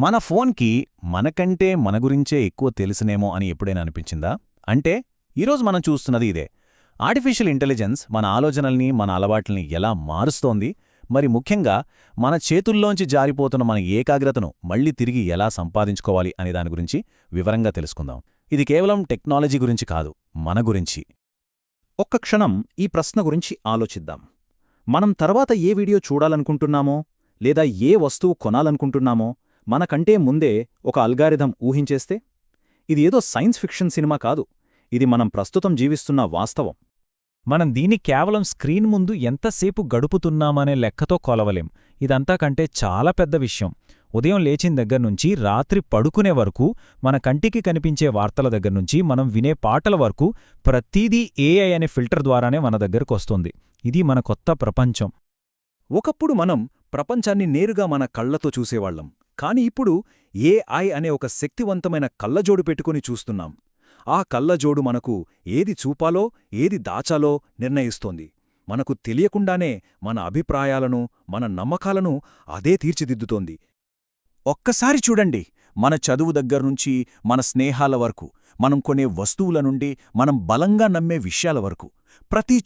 మన ఫోన్కి మనకంటే మన గురించే ఎక్కువ తెలుసునేమో అని ఎప్పుడైనా అనిపించిందా? అంటే ఈరోజు మనం చూస్తున్నది ఇదే. ఆర్టిఫిషియల్ ఇంటెలిజెన్స్ మన ఆలోచనల్ని మన అలవాట్లని ఎలా మారుస్తోంది? మరి ముఖ్యంగా మన చేతుల్లోంచి జారిపోతున్న మన ఏకాగ్రతను మళ్ళీ తిరిగి ఎలా సంపాదించుకోవాలి అనే దాని గురించి వివరంగా తెలుసుకుందాం. ఇది కేవలం టెక్నాలజీ గురించి కాదు మన గురించి. ఒక్క క్షణం ఈ ప్రశ్న గురించి ఆలోచిద్దాం. మనం తర్వాత ఏ వీడియో చూడాలనుకుంటున్నామో లేదా ఏ వస్తువు కొనాలనుకుంటున్నామో మనకంటే ముందే ఒక అల్గారిథం ఊహించేస్తే ఇది ఏదో సైన్స్ ఫిక్షన్ సినిమా కాదు. ఇది మనం ప్రస్తుతం జీవిస్తున్న వాస్తవం. మనం దీన్ని కేవలం స్క్రీన్ ముందు ఎంతసేపు గడుపుతున్నామనే లెక్కతో కొలవలేం. ఇదంతా కంటే చాలా పెద్ద విషయం. ఉదయం లేచిన దగ్గర్నుంచి రాత్రి పడుకునే వరకు మన కంటికి కనిపించే వార్తల దగ్గర్నుంచి మనం వినే పాటల వరకు ప్రతీదీ ఏఐ అనే ఫిల్టర్ ద్వారానే మన దగ్గరకొస్తుంది ఇది మన కొత్త ప్రపంచం. ఒకప్పుడు మనం ప్రపంచాన్ని నేరుగా మన కళ్ళతో చూసేవాళ్ళం కాని ఇప్పుడు ఏఐ అనే ఒక శక్తివంతమైన కళ్ళజోడు పెట్టుకుని చూస్తున్నాం. ఆ కళ్ళజోడు మనకు ఏది చూపాలో ఏది దాచాలో నిర్ణయిస్తోంది. మనకు తెలియకుండానే మన అభిప్రాయాలను మన నమ్మకాలను అదే తీర్చిదిద్దుతోంది. ఒక్కసారి చూడండి మన చదువు దగ్గర్నుంచి మన స్నేహాల వరకు మనం కొనే వస్తువుల నుండి మనం బలంగా నమ్మే విషయాల వరకు ప్రతి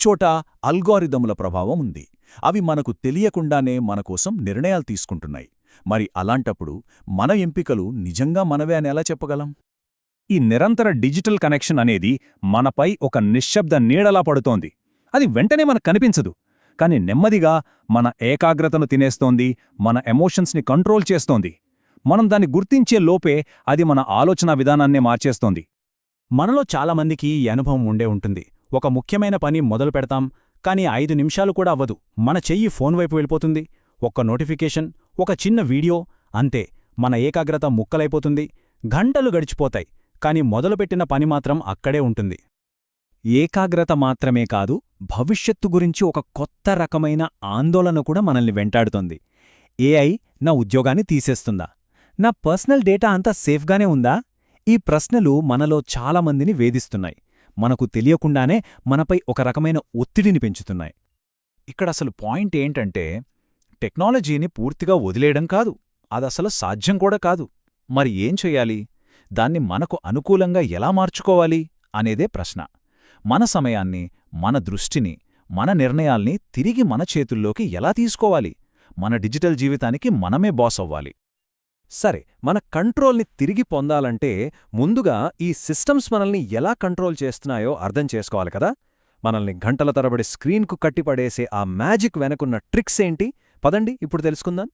అల్గోరిథముల ప్రభావం ఉంది. అవి మనకు తెలియకుండానే మనకోసం నిర్ణయాలు తీసుకుంటున్నాయి. మరి అలాంటప్పుడు మన ఎంపికలు నిజంగా మనవే అని ఎలా చెప్పగలం? ఈ నిరంతర డిజిటల్ కనెక్షన్ అనేది మనపై ఒక నిశ్శబ్ద నీడలా పడుతోంది. అది వెంటనే మనకు కనిపించదు. కాని నెమ్మదిగా మన ఏకాగ్రతను తినేస్తోంది మన ఎమోషన్స్ని కంట్రోల్ చేస్తోంది. మనం దాన్ని గుర్తించే లోపే అది మన ఆలోచనా విధానాన్నే మార్చేస్తోంది. మనలో చాలామందికి ఈ అనుభవం ఉండే ఉంటుంది. ఒక ముఖ్యమైన పని మొదలు పెడతాం కానీ ఐదు నిమిషాలు కూడా అవ్వదు. మన చెయ్యి ఫోన్ వైపు వెళ్ళిపోతుంది. ఒక్క నోటిఫికేషన్ ఒక చిన్న వీడియో అంతే. మన ఏకాగ్రత ముక్కలైపోతుంది. గంటలు గడిచిపోతాయి కాని మొదలుపెట్టిన పని మాత్రం అక్కడే ఉంటుంది. ఏకాగ్రత మాత్రమే కాదు భవిష్యత్తు గురించి ఒక కొత్త రకమైన ఆందోళన కూడా మనల్ని వెంటాడుతోంది. ఏఐ నా ఉద్యోగాన్ని తీసేస్తుందా? నా పర్సనల్ డేటా అంతా సేఫ్గానే ఉందా? ఈ ప్రశ్నలు మనలో చాలామందిని వేధిస్తున్నాయి. మనకు తెలియకుండానే మనపై ఒక రకమైన ఒత్తిడిని పెంచుతున్నాయి. ఇక్కడసలు పాయింట్ ఏంటంటే టెక్నాలజీని పూర్తిగా వదిలేయడం కాదు. అదసలు సాధ్యం కూడా కాదు. మరి ఏం చెయ్యాలి దాన్ని మనకు అనుకూలంగా ఎలా మార్చుకోవాలి? అనేదే ప్రశ్న. మన సమయాన్ని మన దృష్టిని మన నిర్ణయాల్ని తిరిగి మన చేతుల్లోకి ఎలా తీసుకోవాలి? మన డిజిటల్ జీవితానికి మనమే బాస్ అవ్వాలి. సరే మన కంట్రోల్ని తిరిగి పొందాలంటే ముందుగా ఈ సిస్టమ్స్ మనల్ని ఎలా కంట్రోల్ చేస్తున్నాయో అర్థం చేసుకోవాలి కదా? మనల్ని గంటల తరబడి స్క్రీన్కు కట్టిపడేసే ఆ మ్యాజిక్ వెనకున్న ట్రిక్స్ ఏంటి? పదండి ఇప్పుడు తెలుసుకుందాం.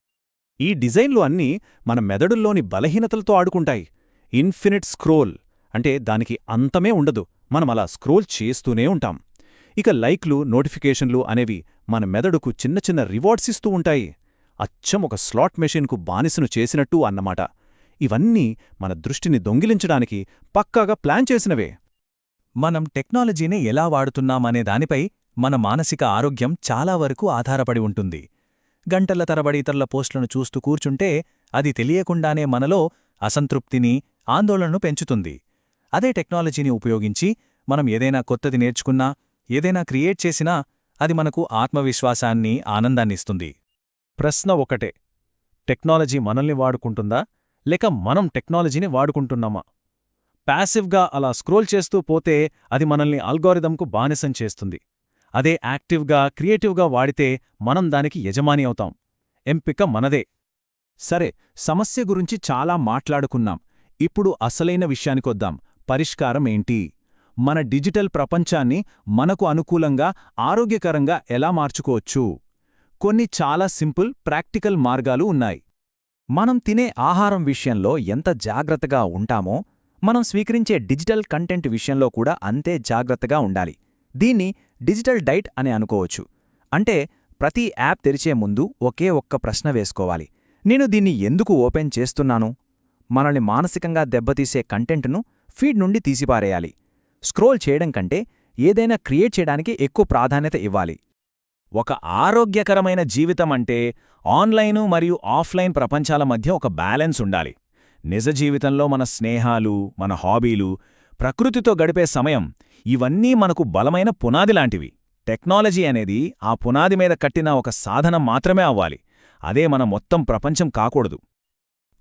ఈ డిజైన్లు అన్నీ మన మెదడుల్లోని బలహీనతలతో ఆడుకుంటాయి. ఇన్ఫినిట్ స్క్రోల్ అంటే దానికి అంతమే ఉండదు మనం అలా స్క్రోల్ చేస్తూనే ఉంటాం. ఇక లైక్లు నోటిఫికేషన్లు అనేవి మన మెదడుకు చిన్న చిన్న రివార్డ్స్ ఇస్తూ ఉంటాయి. అచ్చం ఒక స్లాట్ మెషిన్కు బానిసను చేసినట్టు అన్నమాట. ఇవన్నీ మన దృష్టిని దొంగిలించడానికి పక్కాగా ప్లాన్ చేసినవే. మనం టెక్నాలజీని ఎలా వాడుతున్నామనే దానిపై మన మానసిక ఆరోగ్యం చాలా వరకు ఆధారపడి ఉంటుంది. గంటల తరబడి ఇతరుల పోస్టులను చూస్తూ కూర్చుంటే అది తెలియకుండానే మనలో అసంతృప్తిని ఆందోళనను పెంచుతుంది. అదే టెక్నాలజీని ఉపయోగించి మనం ఏదైనా కొత్తది నేర్చుకున్నా ఏదైనా క్రియేట్ చేసినా అది మనకు ఆత్మవిశ్వాసాన్ని ఆనందాన్నిస్తుంది ప్రశ్న ఒకటే. టెక్నాలజీ మనల్ని వాడుకుంటుందా? లేక మనం టెక్నాలజీని వాడుకుంటున్నామా? ప్యాసివ్గా అలా స్క్రోల్ చేస్తూ పోతే అది మనల్ని అల్గోరిథంకు బానిసం చేస్తుంది. అదే యాక్టివ్గా క్రియేటివ్గా వాడితే మనం దానికి యజమాని అవుతాం. ఎంపిక మనదే. సరే సమస్య గురించి చాలా మాట్లాడుకున్నాం. ఇప్పుడు అసలైన విషయానికొద్దాం పరిష్కారం ఏంటి? మన డిజిటల్ ప్రపంచాన్ని మనకు అనుకూలంగా ఆరోగ్యకరంగా ఎలా మార్చుకోవచ్చు? కొన్ని చాలా సింపుల్ ప్రాక్టికల్ మార్గాలు ఉన్నాయి. మనం తినే ఆహారం విషయంలో ఎంత జాగ్రత్తగా ఉంటామో మనం స్వీకరించే డిజిటల్ కంటెంట్ విషయంలో కూడా అంతే జాగ్రత్తగా ఉండాలి. దీన్ని డిజిటల్ డైట్ అని అనుకోవచ్చు. అంటే ప్రతి యాప్ తెరిచే ముందు ఒకే ఒక్క ప్రశ్న వేసుకోవాలి. నేను దీన్ని ఎందుకు ఓపెన్ చేస్తున్నాను? మనల్ని మానసికంగా దెబ్బతీసే కంటెంట్ను ఫీడ్ నుండి తీసిపారేయాలి. స్క్రోల్ చేయడం కంటే ఏదైనా క్రియేట్ చేయడానికి ఎక్కువ ప్రాధాన్యత ఇవ్వాలి. ఒక ఆరోగ్యకరమైన జీవితం అంటే ఆన్లైను మరియు ఆఫ్లైన్ ప్రపంచాల మధ్య ఒక బ్యాలెన్స్ ఉండాలి. నిజ జీవితంలో మన స్నేహాలు మన హాబీలు ప్రకృతితో గడిపే సమయం ఇవన్నీ మనకు బలమైన పునాదిలాంటివి టెక్నాలజీ అనేది ఆ పునాది మీద కట్టిన ఒక సాధనం మాత్రమే అవ్వాలి. అదే మన మొత్తం ప్రపంచం కాకూడదు.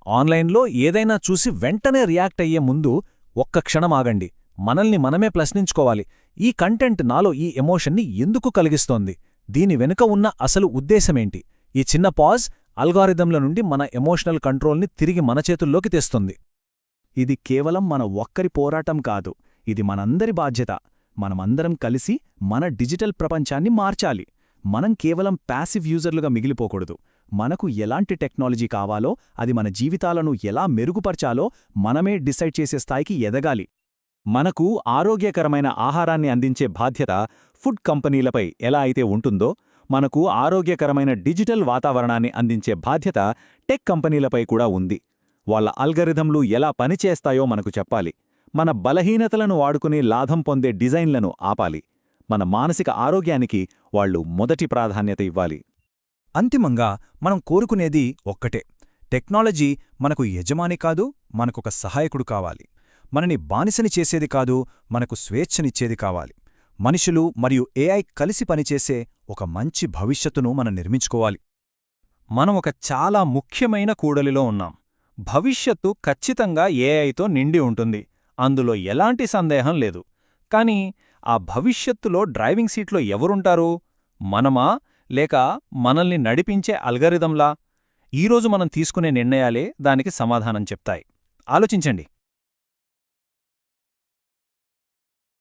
ఆన్లైన్లో ఏదైనా చూసి వెంటనే రియాక్ట్ అయ్యే ముందు ఒక్క క్షణం ఆగండి. మనల్ని మనమే ప్రశ్నించుకోవాలి. ఈ కంటెంట్ నాలో ఈ ఎమోషన్ని ఎందుకు కలిగిస్తోంది? దీని వెనుక ఉన్న అసలు ఉద్దేశమేంటి? ఈ చిన్న పాజ్ అల్గారిథంల నుండి మన ఎమోషనల్ కంట్రోల్ని తిరిగి మన చేతుల్లోకి తెస్తుంది. ఇది కేవలం మన ఒక్కరి పోరాటం కాదు ఇది మనందరి బాధ్యత. మనమందరం కలిసి మన డిజిటల్ ప్రపంచాన్ని మార్చాలి. మనం కేవలం ప్యాసివ్ యూజర్లుగా మిగిలిపోకూడదు. మనకు ఎలాంటి టెక్నాలజీ కావాలో అది మన జీవితాలను ఎలా మెరుగుపరచాలో మనమే డిసైడ్ చేసే స్థాయికి ఎదగాలి. మనకు ఆరోగ్యకరమైన ఆహారాన్ని అందించే బాధ్యత ఫుడ్ కంపెనీలపై ఎలా అయితే ఉంటుందో మనకు ఆరోగ్యకరమైన డిజిటల్ వాతావరణాన్ని అందించే బాధ్యత టెక్ కంపెనీలపై కూడా ఉంది. వాళ్ళ అల్గరిథంలు ఎలా పనిచేస్తాయో మనకు చెప్పాలి. మన బలహీనతలను వాడుకుని లాభం పొందే డిజైన్లను ఆపాలి. మన మానసిక ఆరోగ్యానికి వాళ్ళు మొదటి ప్రాధాన్యత ఇవ్వాలి. అంతిమంగా మనం కోరుకునేది ఒక్కటే. టెక్నాలజీ మనకు యజమాని కాదు మనకొక సహాయకుడు కావాలి. మనని బానిసని చేసేది కాదు మనకు స్వేచ్ఛనిచ్చేది కావాలి. మనుషులు మరియు ఏఐ కలిసి పనిచేసే ఒక మంచి భవిష్యత్తును మనం నిర్మించుకోవాలి. మనం ఒక చాలా ముఖ్యమైన కూడలిలో ఉన్నాం. భవిష్యత్తు ఖచ్చితంగా ఏఐతో నిండి ఉంటుంది. అందులో ఎలాంటి సందేహం లేదు. కానీ ఆ భవిష్యత్తులో డ్రైవింగ్ సీట్లో ఎవరుంటారు? మనమా? లేక మనల్ని నడిపించే అల్గరిథంలా? ఈరోజు మనం తీసుకునే నిర్ణయాలే దానికి సమాధానం చెప్తాయి. ఆలోచించండి.